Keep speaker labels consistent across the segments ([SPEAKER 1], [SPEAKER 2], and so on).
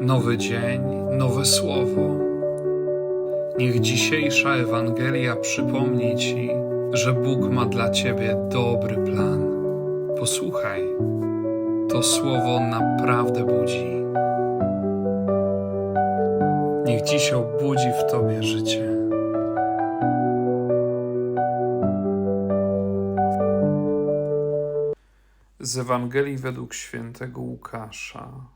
[SPEAKER 1] Nowy dzień, nowe słowo. Niech dzisiejsza Ewangelia przypomni Ci, że Bóg ma dla Ciebie dobry plan. Posłuchaj, to słowo naprawdę budzi. Niech dziś obudzi w Tobie życie. Z Ewangelii według świętego Łukasza.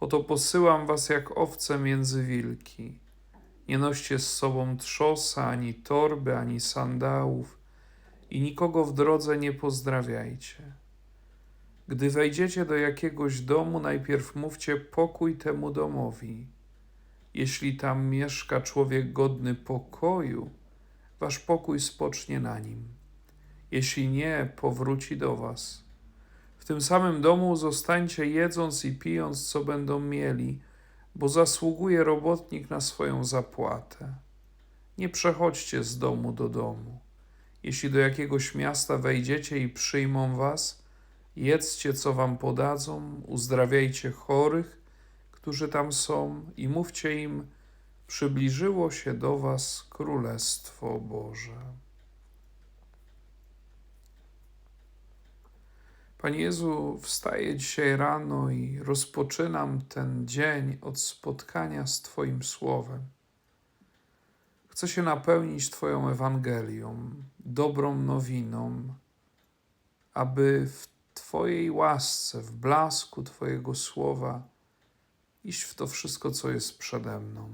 [SPEAKER 1] Oto posyłam was jak owce między wilki. Nie noście z sobą trzosa, ani torby, ani sandałów i nikogo w drodze nie pozdrawiajcie. Gdy wejdziecie do jakiegoś domu, najpierw mówcie pokój temu domowi. Jeśli tam mieszka człowiek godny pokoju, wasz pokój spocznie na nim. Jeśli nie, powróci do was. Tym samym domu zostańcie jedząc i pijąc, co będą mieli, bo zasługuje robotnik na swoją zapłatę. Nie przechodźcie z domu do domu. Jeśli do jakiegoś miasta wejdziecie i przyjmą was, jedzcie, co wam podadzą, uzdrawiajcie chorych, którzy tam są, i mówcie im: Przybliżyło się do was Królestwo Boże. Panie Jezu, wstaję dzisiaj rano i rozpoczynam ten dzień od spotkania z Twoim Słowem. Chcę się napełnić Twoją Ewangelią, dobrą nowiną, aby w Twojej łasce, w blasku Twojego Słowa iść w to wszystko, co jest przede mną.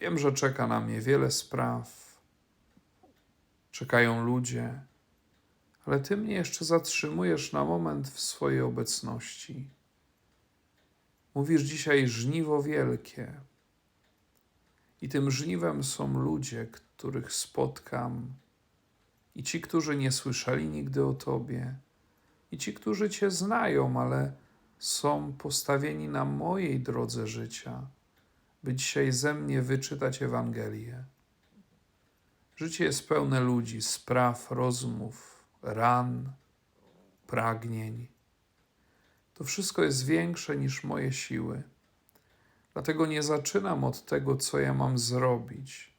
[SPEAKER 1] Wiem, że czeka na mnie wiele spraw, czekają ludzie ale Ty mnie jeszcze zatrzymujesz na moment w swojej obecności. Mówisz dzisiaj żniwo wielkie. I tym żniwem są ludzie, których spotkam, i ci, którzy nie słyszeli nigdy o Tobie, i ci, którzy Cię znają, ale są postawieni na mojej drodze życia, by dzisiaj ze mnie wyczytać Ewangelię. Życie jest pełne ludzi, spraw, rozmów, ran, pragnień. To wszystko jest większe niż moje siły. Dlatego nie zaczynam od tego, co ja mam zrobić,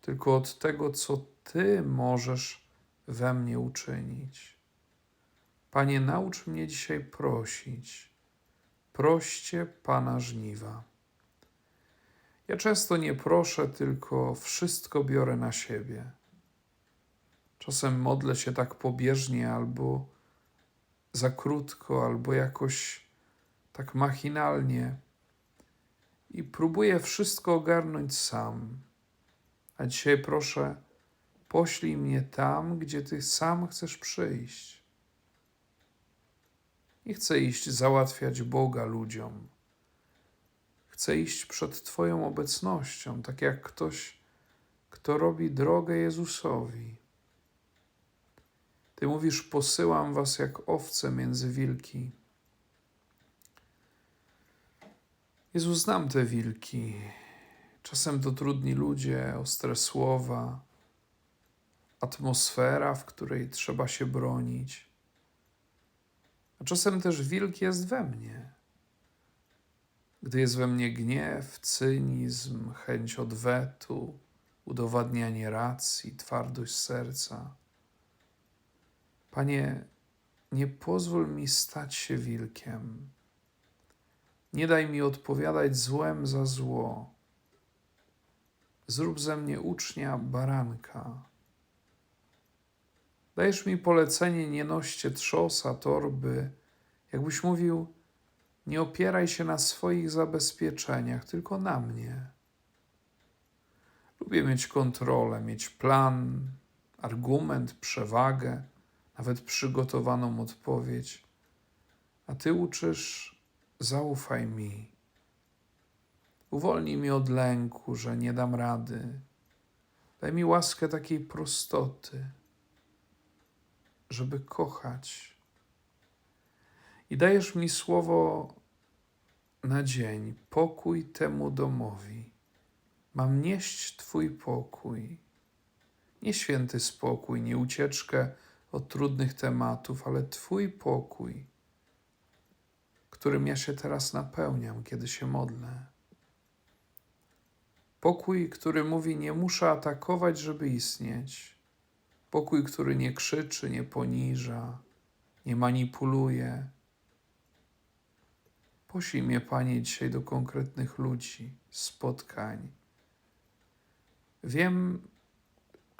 [SPEAKER 1] tylko od tego, co Ty możesz we mnie uczynić. Panie, naucz mnie dzisiaj prosić. Proście Pana żniwa. Ja często nie proszę, tylko wszystko biorę na siebie. Czasem modlę się tak pobieżnie, albo za krótko, albo jakoś tak machinalnie i próbuję wszystko ogarnąć sam. A dzisiaj proszę, poślij mnie tam, gdzie Ty sam chcesz przyjść. Nie chcę iść załatwiać Boga ludziom. Chcę iść przed Twoją obecnością, tak jak ktoś, kto robi drogę Jezusowi. Ty mówisz: Posyłam was jak owce między wilki. Jezu, znam te wilki. Czasem to trudni ludzie, ostre słowa, atmosfera, w której trzeba się bronić. A czasem też wilk jest we mnie. Gdy jest we mnie gniew, cynizm, chęć odwetu, udowadnianie racji, twardość serca Panie, nie pozwól mi stać się wilkiem. Nie daj mi odpowiadać złem za zło. Zrób ze mnie ucznia baranka. Dajesz mi polecenie, nie noście trzosa, torby. Jakbyś mówił, nie opieraj się na swoich zabezpieczeniach, tylko na mnie. Lubię mieć kontrolę, mieć plan, argument, przewagę nawet przygotowaną odpowiedź, a Ty uczysz, zaufaj mi. Uwolnij mnie od lęku, że nie dam rady. Daj mi łaskę takiej prostoty, żeby kochać. I dajesz mi słowo na dzień, pokój temu domowi. Mam nieść Twój pokój. Nie święty spokój, nie ucieczkę od trudnych tematów, ale Twój pokój, którym ja się teraz napełniam, kiedy się modlę. Pokój, który mówi: Nie muszę atakować, żeby istnieć. Pokój, który nie krzyczy, nie poniża, nie manipuluje. Poślij mnie, Panie, dzisiaj do konkretnych ludzi, spotkań. Wiem,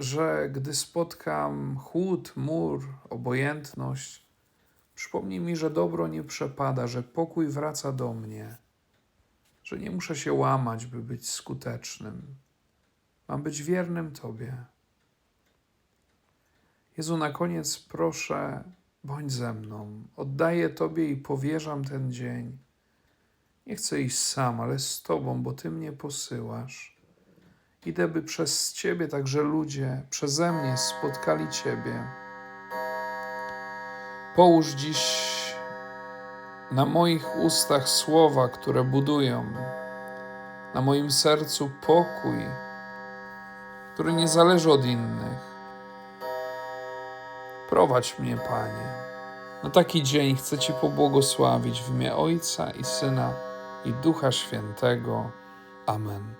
[SPEAKER 1] że gdy spotkam chłód, mur, obojętność, przypomnij mi, że dobro nie przepada, że pokój wraca do mnie, że nie muszę się łamać, by być skutecznym. Mam być wiernym Tobie. Jezu, na koniec proszę, bądź ze mną. Oddaję Tobie i powierzam ten dzień. Nie chcę iść sam, ale z Tobą, bo Ty mnie posyłasz. Idę, by przez Ciebie także ludzie przeze mnie spotkali Ciebie. Połóż dziś na moich ustach słowa, które budują, na moim sercu pokój, który nie zależy od innych. Prowadź mnie, Panie. Na taki dzień chcę Ci pobłogosławić w imię Ojca i Syna i Ducha Świętego. Amen.